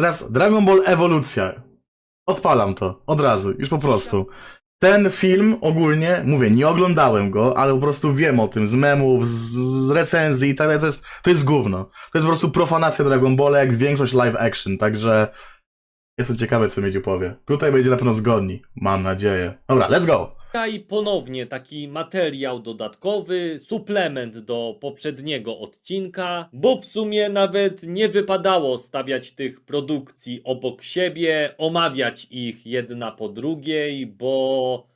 Teraz Dragon Ball Ewolucja. Odpalam to, od razu, już po prostu. Ten film ogólnie, mówię, nie oglądałem go, ale po prostu wiem o tym z memów, z, z recenzji i tak dalej. To jest, to jest gówno. To jest po prostu profanacja Dragon Balla, jak większość live action, także jestem ciekawy, co Miedziu powie. Tutaj będzie na pewno zgodni, mam nadzieję. Dobra, let's go! I ponownie taki materiał dodatkowy, suplement do poprzedniego odcinka, bo w sumie nawet nie wypadało stawiać tych produkcji obok siebie, omawiać ich jedna po drugiej, bo.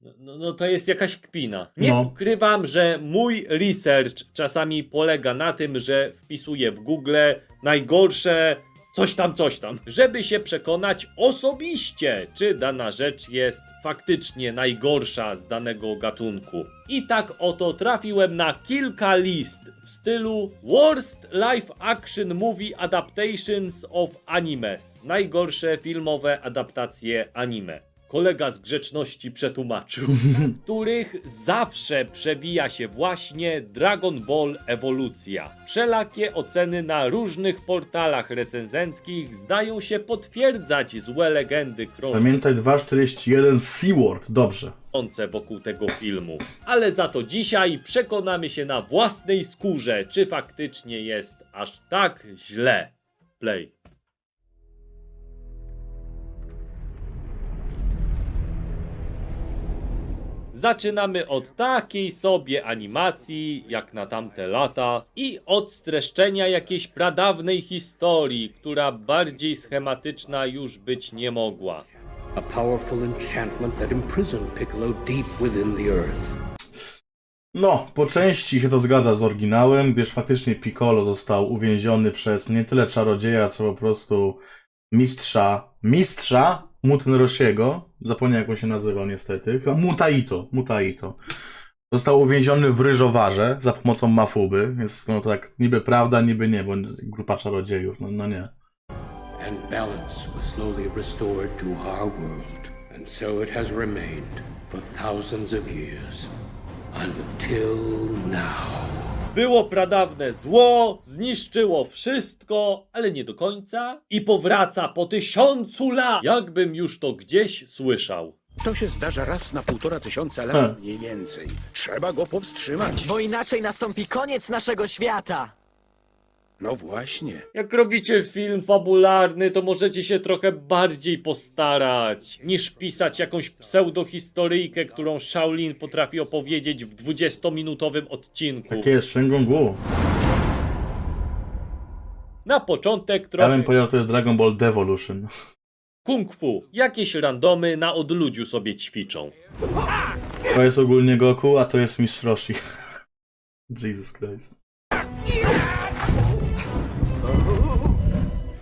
No, no, no to jest jakaś kpina. Nie No. ukrywam, że mój research czasami polega na tym, że wpisuję w Google najgorsze coś tam, coś tam, żeby się przekonać osobiście, czy dana rzecz jest faktycznie najgorsza z danego gatunku. I tak oto trafiłem na kilka list w stylu Worst Live Action Movie Adaptations of Animes. Najgorsze filmowe adaptacje anime. Kolega z grzeczności przetłumaczył, których zawsze przewija się właśnie Dragon Ball Ewolucja. Wszelakie oceny na różnych portalach recenzenckich zdają się potwierdzać złe legendy Pamiętaj 2.41 Seaward, dobrze. krążące wokół tego filmu. Ale za to dzisiaj przekonamy się na własnej skórze, czy faktycznie jest aż tak źle. Play. Zaczynamy od takiej sobie animacji, jak na tamte lata, i od streszczenia jakiejś pradawnej historii, która bardziej schematyczna już być nie mogła. A powerful enchantment that imprisoned Piccolo deep within the earth. No, po części się to zgadza z oryginałem, gdyż faktycznie Piccolo został uwięziony przez nie tyle czarodzieja, co po prostu mistrza, mistrza Mutnrosiego. Zapomniałem jak on się nazywał niestety. Mutaito, Mutaito. Został uwięziony w ryżowarze za pomocą Mafuby, więc no tak niby prawda, niby nie, bo grupa czarodziejów, no, no nie. And balance was slowly restored to our world. And so it has remained for thousands of years. Until now. Było pradawne zło, zniszczyło wszystko, ale nie do końca i powraca po tysiącu lat, jakbym już to gdzieś słyszał. To się zdarza raz na półtora tysiąca lat mniej więcej. Trzeba go powstrzymać. Bo inaczej nastąpi koniec naszego świata. No właśnie. Jak robicie film fabularny, to możecie się trochę bardziej postarać, niż pisać jakąś pseudohistoryjkę, którą Shaolin potrafi opowiedzieć w 20-minutowym odcinku. Takie jest Shengongu. Na początek Ja trochę bym powiedział, to jest Dragon Ball Devolution. kung fu. Jakieś randomy na odludziu sobie ćwiczą. To jest ogólnie Goku, a to jest Mistrz Roshi. Jesus Christ.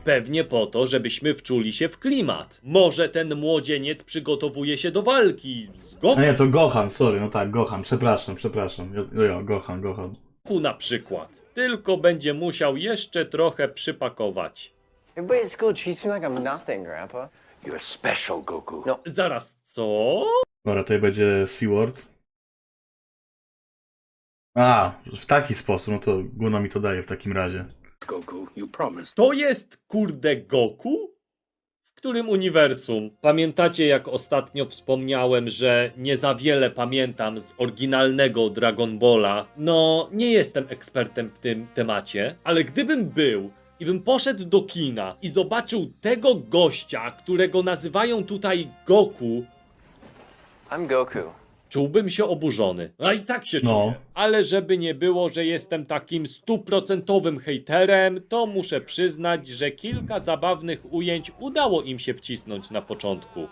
Pewnie po to, żebyśmy wczuli się w klimat. Może ten młodzieniec przygotowuje się do walki z A Goku nie, to Gohan, sorry, no tak, Gohan, przepraszam, przepraszam. Jo, jo Gohan, Gohan. na przykład. Tylko będzie musiał jeszcze trochę przypakować. Everybody at school treats me like I'm nothing, Grandpa. You're special, Goku. No. Zaraz, co? Dobra, tutaj będzie Seaward. A, w taki sposób, no to Guna mi to daje w takim razie. Goku, you promised. To jest kurde Goku? W którym uniwersum? Pamiętacie jak ostatnio wspomniałem, że nie za wiele pamiętam z oryginalnego Dragon Balla? No, nie jestem ekspertem w tym temacie, ale gdybym był i bym poszedł do kina i zobaczył tego gościa, którego nazywają tutaj Goku, I'm Goku. Czułbym się oburzony. A i tak się No. czuję. Ale żeby nie było, że jestem takim stuprocentowym hejterem, to muszę przyznać, że kilka zabawnych ujęć udało im się wcisnąć na początku.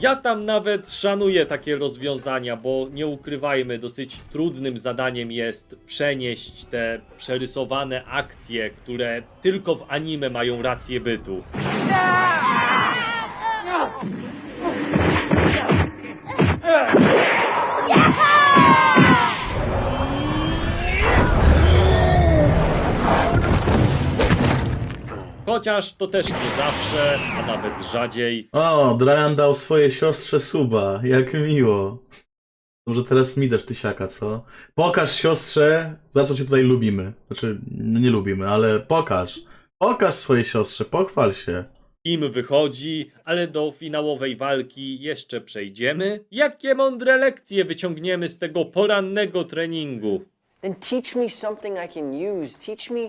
Ja tam nawet szanuję takie rozwiązania, bo nie ukrywajmy, dosyć trudnym zadaniem jest przenieść te przerysowane akcje, które tylko w anime mają rację bytu. Chociaż to też nie zawsze, a nawet rzadziej. O, Brian dał swojej siostrze suba, jak miło. Może teraz mi dasz tysiaka, co? Pokaż siostrze, za co cię tutaj lubimy. Znaczy, no nie lubimy, ale pokaż. Pokaż swojej siostrze, pochwal się. Im wychodzi, ale do finałowej walki jeszcze przejdziemy. Jakie mądre lekcje wyciągniemy z tego porannego treningu? Then teach me something I can use. Teach me,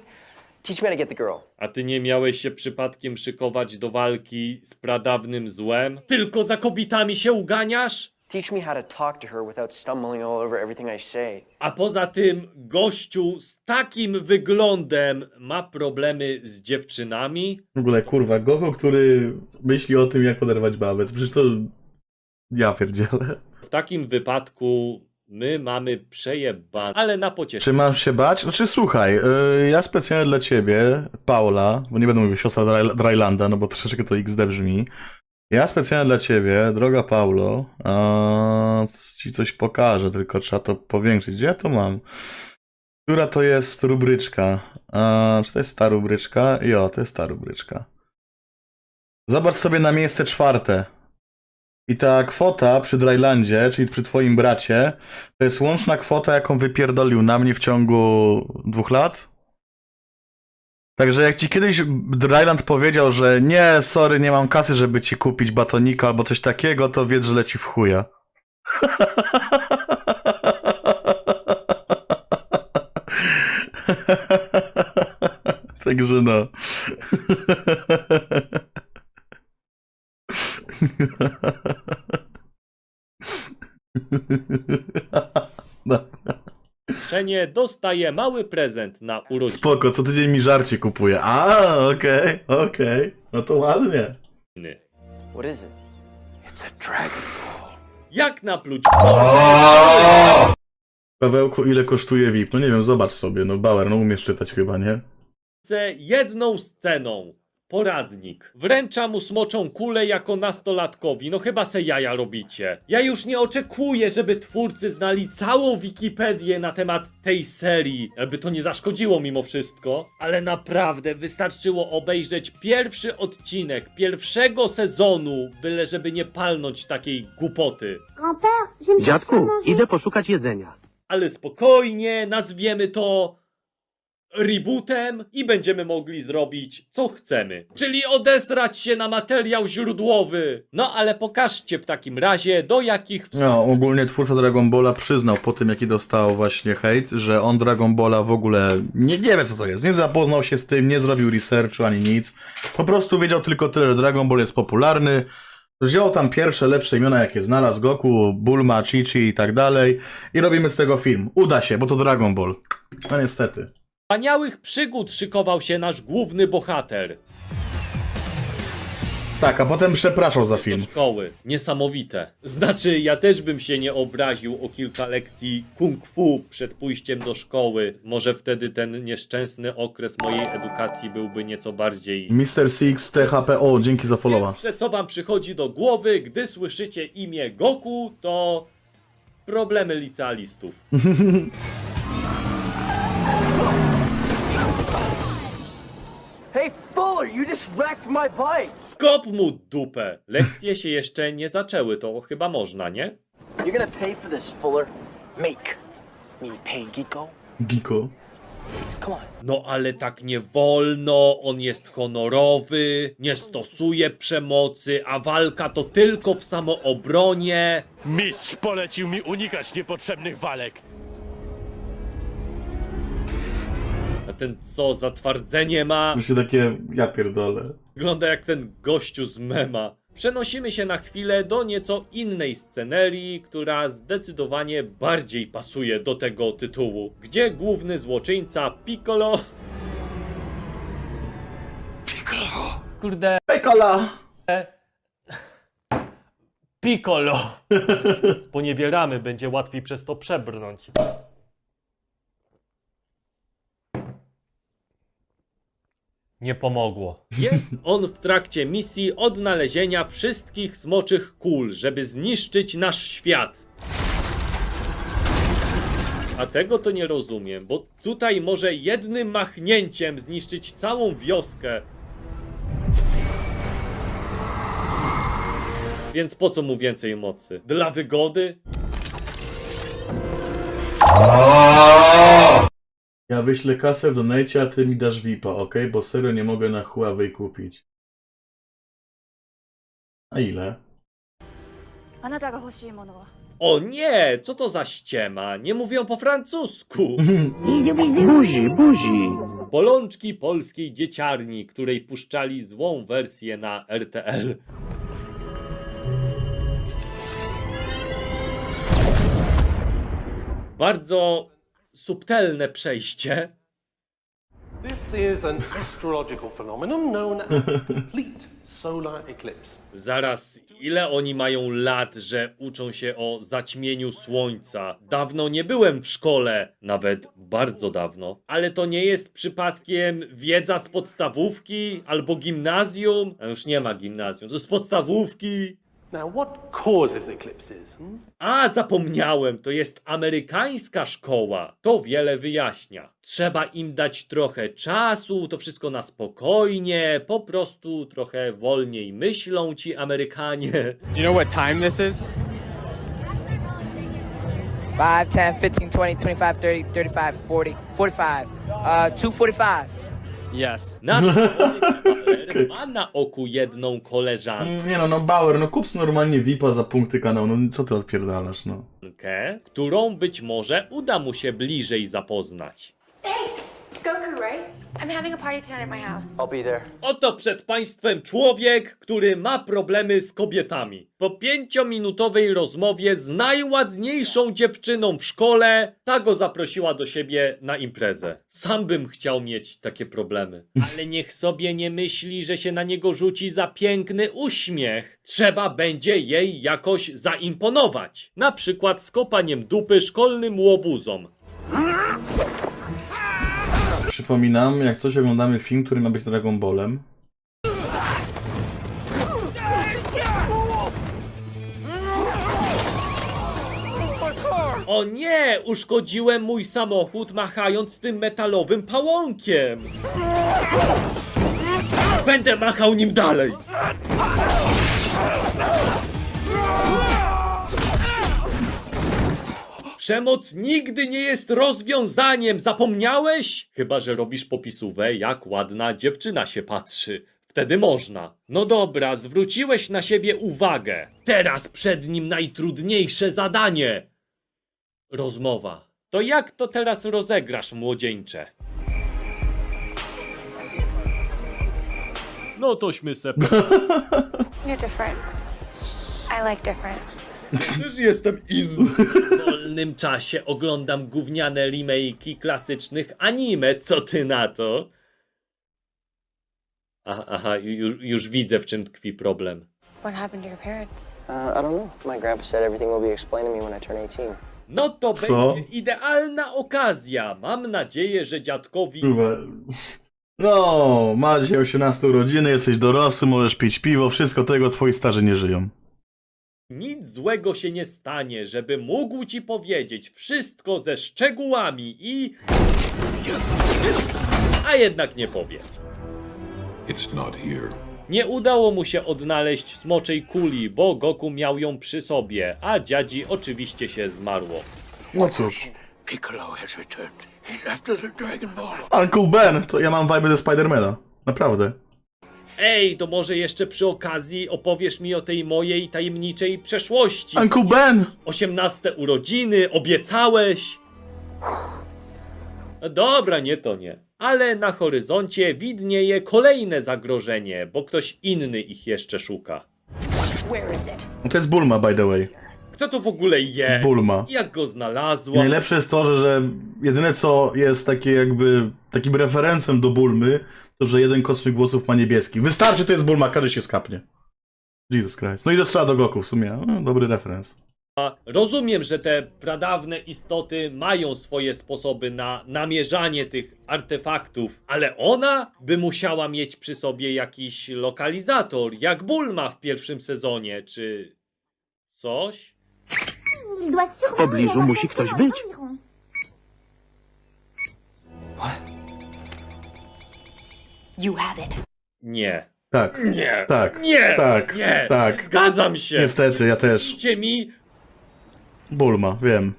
teach me how to get the girl. A ty nie miałeś się przypadkiem szykować do walki z pradawnym złem? Tylko za kobietami się uganiasz? Teach me how to talk to her without stumbling all over everything I say. A poza tym gościu z takim wyglądem ma problemy z dziewczynami? W ogóle, kurwa, Gogo, który myśli o tym, jak oderwać babę, to przecież to... Ja pierdzielę. W takim wypadku my mamy przejebane, ale na pocieszenie. Czy mam się bać? Znaczy, słuchaj, yy, ja specjalnie dla ciebie, Paula, bo nie będę mówił siostra Dry- Drylanda, no bo troszeczkę to XD brzmi. Ja specjalnie dla ciebie, droga Paulo, a, ci coś pokażę, tylko trzeba to powiększyć. Gdzie ja to mam? Która to jest rubryczka? A, czy to jest ta rubryczka? Jo, to jest ta rubryczka. Zobacz sobie na miejsce czwarte. I ta kwota przy Drylandzie, czyli przy twoim bracie, to jest łączna kwota, jaką wypierdolił na mnie w ciągu dwóch lat. Także jak ci kiedyś Dryland powiedział, że nie, sorry, nie mam kasy, żeby ci kupić batonika albo coś takiego, to wiedz, że leci w chuja. Także no. no. dostaje mały prezent na urodziny. Spoko, co tydzień mi żarcie kupuje. A, okej, okej. No to ładnie. What is it? It's a dragon. Jak napluć Pawełku, ile kosztuje VIP? No nie wiem, zobacz sobie. No Bauer, no umiesz czytać chyba, nie? Polsce jedną sceną? Poradnik. Wręcza mu smoczą kulę jako nastolatkowi. No chyba se jaja robicie. Ja już nie oczekuję, żeby twórcy znali całą Wikipedię na temat tej serii. By to nie zaszkodziło mimo wszystko. Ale naprawdę wystarczyło obejrzeć pierwszy odcinek pierwszego sezonu, byle żeby nie palnąć takiej głupoty. Grand-père, Dziadku, idę poszukać jedzenia. Ale spokojnie, nazwiemy to rebootem i będziemy mogli zrobić co chcemy. Czyli odesrać się na materiał źródłowy. No ale pokażcie w takim razie do jakich No, ogólnie twórca Dragon Balla przyznał po tym, jaki dostał właśnie hejt, że on Dragon Balla w ogóle nie, nie wie, co to jest. Nie zapoznał się z tym, nie zrobił researchu ani nic. Po prostu wiedział tylko tyle, że Dragon Ball jest popularny. Wziął tam pierwsze, lepsze imiona, jakie znalazł, Goku, Bulma, Chi-Chi i tak dalej. I robimy z tego film. Uda się, bo to Dragon Ball. No niestety. Wspaniałych przygód szykował się nasz główny bohater. Tak, a potem przepraszał za do film. szkoły. Niesamowite. Znaczy, ja też bym się nie obraził o kilka lekcji kung fu przed pójściem do szkoły. Może wtedy ten nieszczęsny okres mojej edukacji byłby nieco bardziej. Mr. Six THPO, dzięki za followa. Pierwsze, co wam przychodzi do głowy, gdy słyszycie imię Goku, to problemy licealistów. Hey, Fuller, you just wrecked my bike! Skop mu dupę! Lekcje się jeszcze nie zaczęły, to chyba można, nie? You're gonna pay for this, Fuller. Make me pay. Giko. Come on. No ale tak nie wolno, on jest honorowy, nie stosuje przemocy, a walka to tylko w samoobronie. Mistrz polecił mi unikać niepotrzebnych walek. Ten co, zatwardzenie ma? Myślę takie, ja pierdolę. Wygląda jak ten gościu z mema. Przenosimy się na chwilę do nieco innej scenerii, która zdecydowanie bardziej pasuje do tego tytułu, gdzie główny złoczyńca Piccolo... Piccolo! Kurde... Pekola! Piccolo! Poniewieramy, będzie łatwiej przez to przebrnąć. Nie pomogło. Jest on w trakcie misji odnalezienia wszystkich smoczych kul, żeby zniszczyć nasz świat. A tego to nie rozumiem, bo tutaj może jednym machnięciem zniszczyć całą wioskę. Więc po co mu więcej mocy? Dla wygody? Ja wyślę kasę w donajcie, a ty mi dasz VIPa, ok? Bo serio nie mogę na Huawei kupić. A ile? O nie, co to za ściema? Nie mówią po francusku. Buzi, buzi. Bolączki polskiej dzieciarni, której puszczali złą wersję na RTL. Bardzo subtelne przejście. This is an astrological phenomenon known as complete solar eclipse. Zaraz, ile oni mają lat, że uczą się o zaćmieniu słońca? Dawno nie byłem w szkole, nawet bardzo dawno. Ale to nie jest przypadkiem wiedza z podstawówki albo gimnazjum? A już nie ma gimnazjum, to z podstawówki. Now, what causes eclipses? Hmm? A, zapomniałem, to jest amerykańska szkoła. To wiele wyjaśnia. Trzeba im dać trochę czasu, to wszystko na spokojnie, po prostu trochę wolniej myślą ci Amerykanie. Do you know what time this is? 5, 10, 15, 20, 25, 30, 35, 40, 45, uh, 245. Yes. Nasz Bauer ma na oku jedną koleżankę, Nie no, no Bauer, no kup normalnie VIPa za punkty kanału, no co ty odpierdalasz, no. którą być może uda mu się bliżej zapoznać. I'm having a party tonight at my house. I'll be there. Oto przed państwem człowiek, który ma problemy z kobietami. Po pięciominutowej rozmowie z najładniejszą dziewczyną w szkole, ta go zaprosiła do siebie na imprezę. Sam bym chciał mieć takie problemy. Ale niech sobie nie myśli, że się na niego rzuci za piękny uśmiech. Trzeba będzie jej jakoś zaimponować. Na przykład z kopaniem dupy szkolnym łobuzom. Przypominam, jak coś oglądamy film, który ma być Dragon Ballem. O nie! Uszkodziłem mój samochód machając tym metalowym pałąkiem! Będę machał nim dalej! Przemoc nigdy nie jest rozwiązaniem, zapomniałeś? Chyba, że robisz popisówę, jak ładna dziewczyna się patrzy. Wtedy można. No dobra, zwróciłeś na siebie uwagę. Teraz przed nim najtrudniejsze zadanie. Rozmowa. To jak to teraz rozegrasz, młodzieńcze? No tośmy se... You're different. I like different. Też jestem inny. W wolnym czasie oglądam gówniane remake'i klasycznych anime. Co ty na to? Aha, aha ju, już widzę w czym tkwi problem. What happened to your parents? Uh, I don't know. My grandpa said everything will be explained to me when I turn 18. No to Co? będzie idealna okazja. Mam nadzieję, że dziadkowi Kurwa. No, masz dzisiaj 18 urodziny, jesteś dorosły, możesz pić piwo, wszystko tego twoi starzy nie żyją. Nic złego się nie stanie, żeby mógł ci powiedzieć wszystko ze szczegółami i... A jednak nie powie. It's not here. Nie udało mu się odnaleźć smoczej kuli, bo Goku miał ją przy sobie, a dziadzi oczywiście się zmarło. No cóż. Piccolo has returned. He's after the Dragon Ball. Uncle Ben, to ja mam vibe ze Spidermana. Naprawdę. Ej, to może jeszcze przy okazji opowiesz mi o tej mojej tajemniczej przeszłości. Uncle Ben! 18 urodziny, obiecałeś. Dobra, nie to nie. Ale na horyzoncie widnieje kolejne zagrożenie, bo ktoś inny ich jeszcze szuka. Where is it? To jest Bulma, by the way. Kto to w ogóle jest? Bulma. Jak go znalazła? najlepsze jest to, że, że jedyne co jest takie jakby takim referencem do Bulmy, to że jeden kosmyk włosów ma niebieski. Wystarczy, to jest Bulma, każdy się skapnie. Jesus Christ. No i strzela do Goku w sumie. No, dobry referenc. Rozumiem, że te pradawne istoty mają swoje sposoby na namierzanie tych artefaktów, ale ona by musiała mieć przy sobie jakiś lokalizator, jak Bulma w pierwszym sezonie, czy coś? W pobliżu musi ktoś być. You have it. Nie. Tak. Nie. Tak. Nie. Tak. Nie. Tak. Zgadzam się. Niestety, ja też. Dajcie mi Bulma, wiem.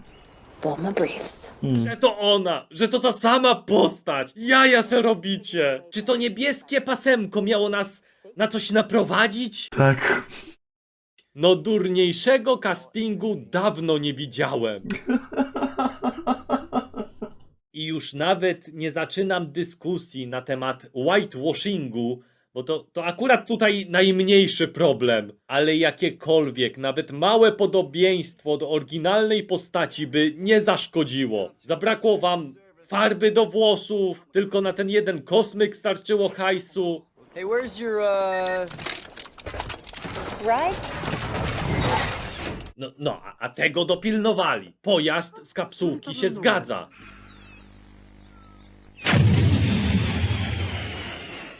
Bulma Briefs. Że to ona, że to ta sama postać. Jaja se robicie. Czy to niebieskie pasemko miało nas na coś naprowadzić? Tak. No durniejszego castingu dawno nie widziałem. I już nawet nie zaczynam dyskusji na temat whitewashingu, bo to, to akurat tutaj najmniejszy problem. Ale jakiekolwiek, nawet małe podobieństwo do oryginalnej postaci by nie zaszkodziło. Zabrakło wam farby do włosów, tylko na ten jeden kosmyk starczyło hajsu. Hey, where's your, uh... Right? No, no a- a tego dopilnowali. Pojazd z kapsułki się zgadza.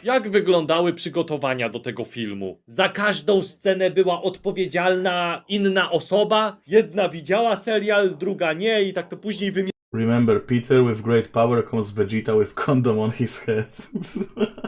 Jak wyglądały przygotowania do tego filmu? Za każdą scenę była odpowiedzialna inna osoba? Jedna widziała serial, druga nie i tak to później Remember, Peter with great power comes Vegeta with condom on his head.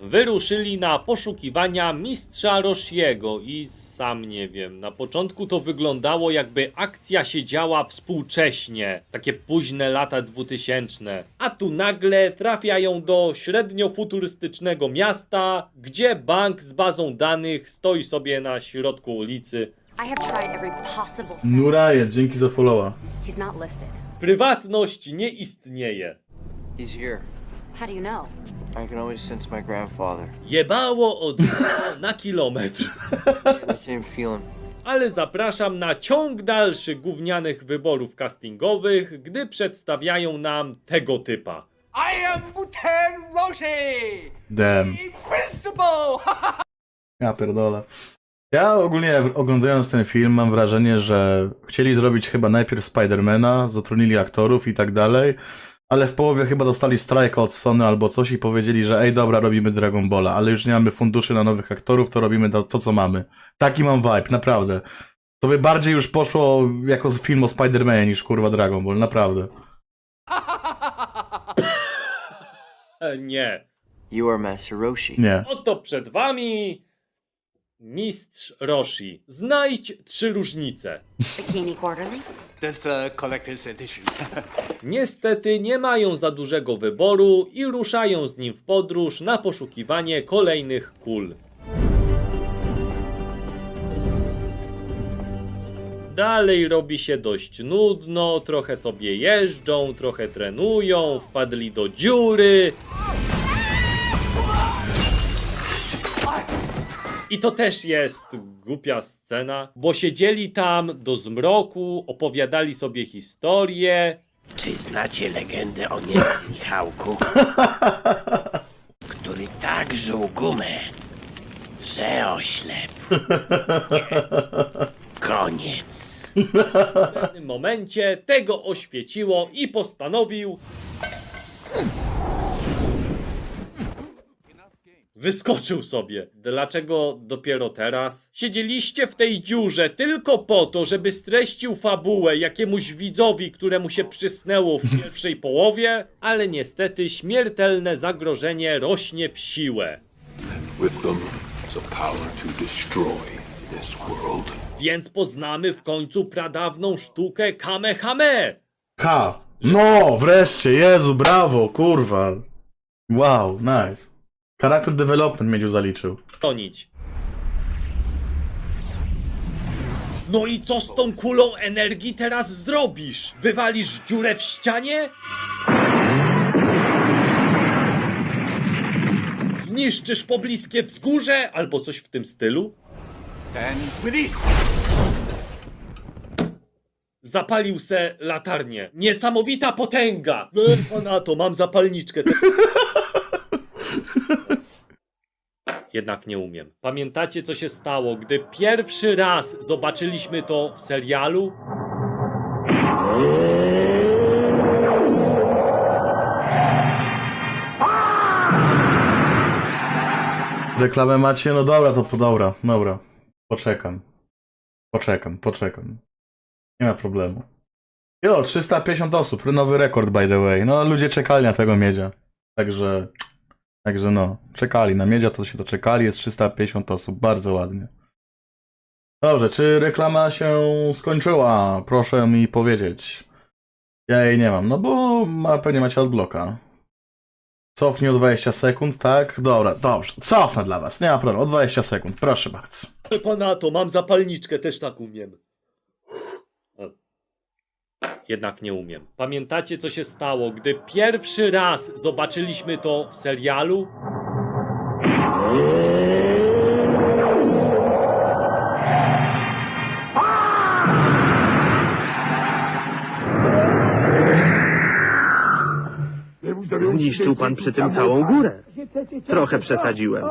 Wyruszyli na poszukiwania mistrza Roshiego i sam nie wiem, na początku to wyglądało jakby akcja się działa współcześnie, takie późne lata 2000, a tu nagle trafiają do średnio futurystycznego miasta, gdzie bank z bazą danych stoi sobie na środku ulicy. I have tried every possible Nuraje, dzięki za followa. He's not listed. Prywatność nie istnieje. He's here. How do you know? I can always sense my grandfather. Jebało od na kilometr. I can feel him. ale zapraszam na ciąg dalszy gównianych wyborów castingowych, gdy przedstawiają nam tego typa. I am Muten Roshi! Damn. Invincible! Ja pierdolę. Ja ogólnie oglądając ten film mam wrażenie, że chcieli zrobić chyba najpierw Spidermana, zatrudnili aktorów i tak dalej, ale w połowie chyba dostali strajk od Sony albo coś i powiedzieli, że ej dobra, robimy Dragon Balla, ale już nie mamy funduszy na nowych aktorów, to robimy to, to co mamy. Taki mam vibe, naprawdę. To by bardziej już poszło jako film o Spidermanie niż kurwa Dragon Ball, naprawdę. E, nie. You are Master Roshi. Nie. Oto przed wami mistrz Roshi. Znajdź trzy różnice. Bikini Quarterly? This uh, collector's edition. Niestety nie mają za dużego wyboru i ruszają z nim w podróż na poszukiwanie kolejnych kul. Dalej robi się dość nudno, trochę sobie jeżdżą, trochę trenują, wpadli do dziury. I to też jest głupia scena, bo siedzieli tam do zmroku, opowiadali sobie historię, Czy znacie legendę o Michałku? który tak żuł gumę, że oślepł. Koniec. W pewnym momencie tego oświeciło i postanowił. Wyskoczył sobie. Dlaczego dopiero teraz? Siedzieliście w tej dziurze tylko po to, żeby streścił fabułę jakiemuś widzowi, któremu się przysnęło w pierwszej połowie, ale niestety śmiertelne zagrożenie rośnie w siłę. With them, the power to destroy this world. Więc poznamy w końcu pradawną sztukę Kamehame. K. No, wreszcie, Jezu, brawo, kurwa. Wow, nice. Character development Miedziu zaliczył. bronić. No i co z tą kulą energii teraz zrobisz? Wywalisz dziurę w ścianie? Zniszczysz pobliskie wzgórze albo coś w tym stylu? Then release! Zapalił se latarnię. Niesamowita potęga! No na to, mam zapalniczkę. Jednak nie umiem. Pamiętacie, co się stało, gdy pierwszy raz zobaczyliśmy to w serialu? Reklamę macie? No dobra, to po- dobra, dobra. Poczekam. Poczekam, poczekam. Nie ma problemu. Jo, 350 osób, nowy rekord by the way. No, ludzie czekali na tego miedzia. Także, także no, czekali na miedzia, to się doczekali, jest 350 osób, bardzo ładnie. Dobrze, czy reklama się skończyła? Proszę mi powiedzieć. Ja jej nie mam, no bo ma, pewnie macie odbloka. Cofnij o 20 sekund, tak? Dobra, dobrze. Cofnę dla was, nie ma problemu. O 20 sekund, proszę bardzo. Pana to, mam zapalniczkę, też tak umiem. Jednak nie umiem. Pamiętacie, co się stało, gdy pierwszy raz zobaczyliśmy to w serialu? Zniszczył pan przy tym całą górę. Trochę przesadziłem.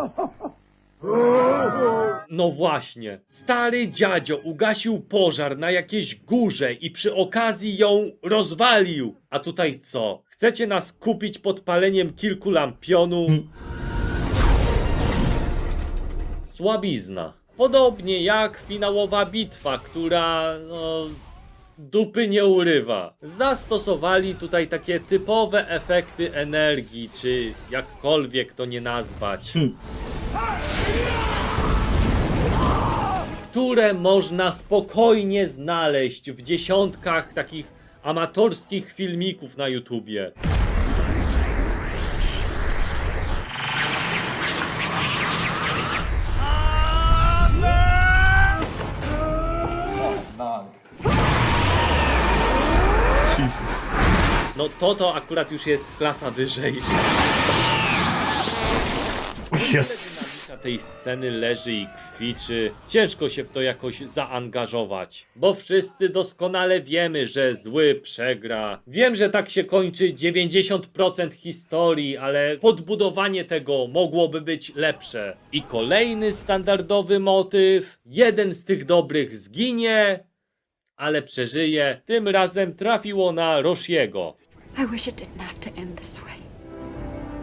No właśnie. Stary dziadzio ugasił pożar na jakiejś górze i przy okazji ją rozwalił. A tutaj co? Chcecie nas kupić podpaleniem kilku lampionów? Słabizna. Podobnie jak finałowa bitwa, która no, dupy nie urywa. Zastosowali tutaj takie typowe efekty energii, czy jakkolwiek to nie nazwać. które można spokojnie znaleźć w dziesiątkach takich amatorskich filmików na YouTubie. No to to akurat już jest klasa wyżej. Yes. Na tej sceny leży i kwiczy. Ciężko się w to jakoś zaangażować, bo wszyscy doskonale wiemy, że zły przegra. Wiem, że tak się kończy 90% historii, ale podbudowanie tego mogłoby być lepsze. I kolejny standardowy motyw. Jeden z tych dobrych zginie, ale przeżyje. Tym razem trafiło na Roshiego. I wish it didn't have to end this way.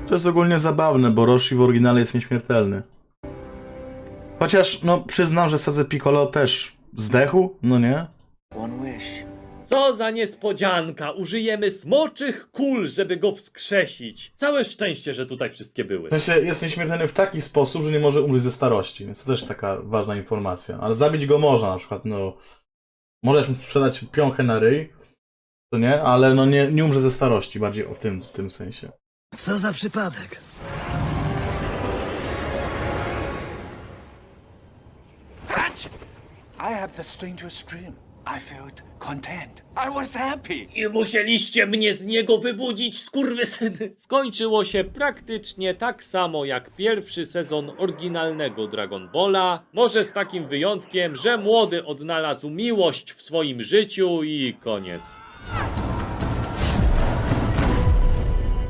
To jest ogólnie zabawne, bo Roshi w oryginale jest nieśmiertelny. Chociaż, no, przyznam, że Sazę Piccolo też zdechł, no nie? Co za niespodzianka! Użyjemy smoczych kul, żeby go wskrzesić. Całe szczęście, że tutaj wszystkie były. W sensie jest nieśmiertelny w taki sposób, że nie może umrzeć ze starości, więc to też taka ważna informacja. Ale zabić go można, na przykład, no... Możesz mu sprzedać piąchę na ryj, to nie? Ale no nie, nie umrze ze starości, bardziej w tym, w tym sensie. Co za przypadek? I had the strangest dream. I felt content. I was happy. I musieliście mnie z niego wybudzić, skurwysyny! Skończyło się praktycznie tak samo jak pierwszy sezon oryginalnego Dragon Balla. Może z takim wyjątkiem, że młody odnalazł miłość w swoim życiu i koniec.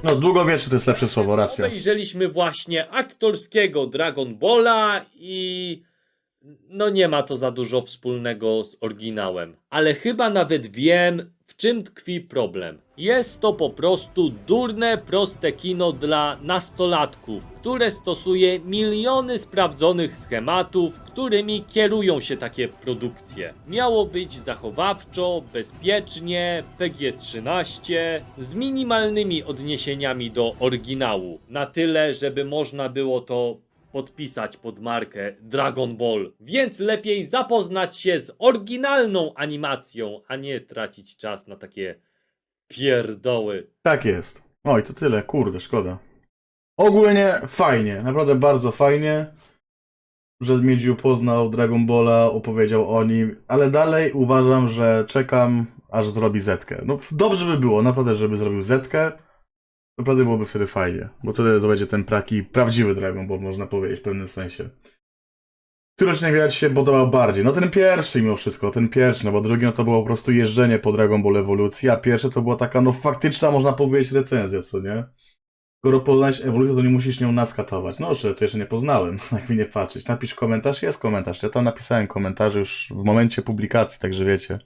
No, długowieczny to jest lepsze słowo, racja. Obejrzeliśmy właśnie aktorskiego Dragon Balla i no nie ma to za dużo wspólnego z oryginałem. Ale chyba nawet wiem, w czym tkwi problem. Jest to po prostu durne, proste kino dla nastolatków, które stosuje miliony sprawdzonych schematów, którymi kierują się takie produkcje. Miało być zachowawczo, bezpiecznie, PG-13, z minimalnymi odniesieniami do oryginału. Na tyle, żeby można było to podpisać pod markę Dragon Ball. Więc lepiej zapoznać się z oryginalną animacją, a nie tracić czas na takie pierdoły. Tak jest. Oj, to tyle, kurde, szkoda. Ogólnie fajnie, naprawdę bardzo fajnie, że Miedziu poznał Dragon Balla, opowiedział o nim, ale dalej uważam, że czekam, aż zrobi Zetkę. No dobrze by było, naprawdę, żeby zrobił Zetkę. Naprawdę byłoby wtedy fajnie, bo wtedy to będzie ten taki prawdziwy Dragon Ball, można powiedzieć, w pewnym sensie. Który odcinek Ci się podobał bardziej? No ten pierwszy mimo wszystko, ten pierwszy, no bo drugi no to było po prostu jeżdżenie po Dragon Ball ewolucji, a pierwszy to była taka, no faktyczna, można powiedzieć, recenzja, co nie? Skoro poznać ewolucję, to nie musisz nią naskatować. No, że to jeszcze nie poznałem, jak mi nie patrzeć. Napisz komentarz, jest komentarz. Ja tam napisałem komentarze już w momencie publikacji, także wiecie.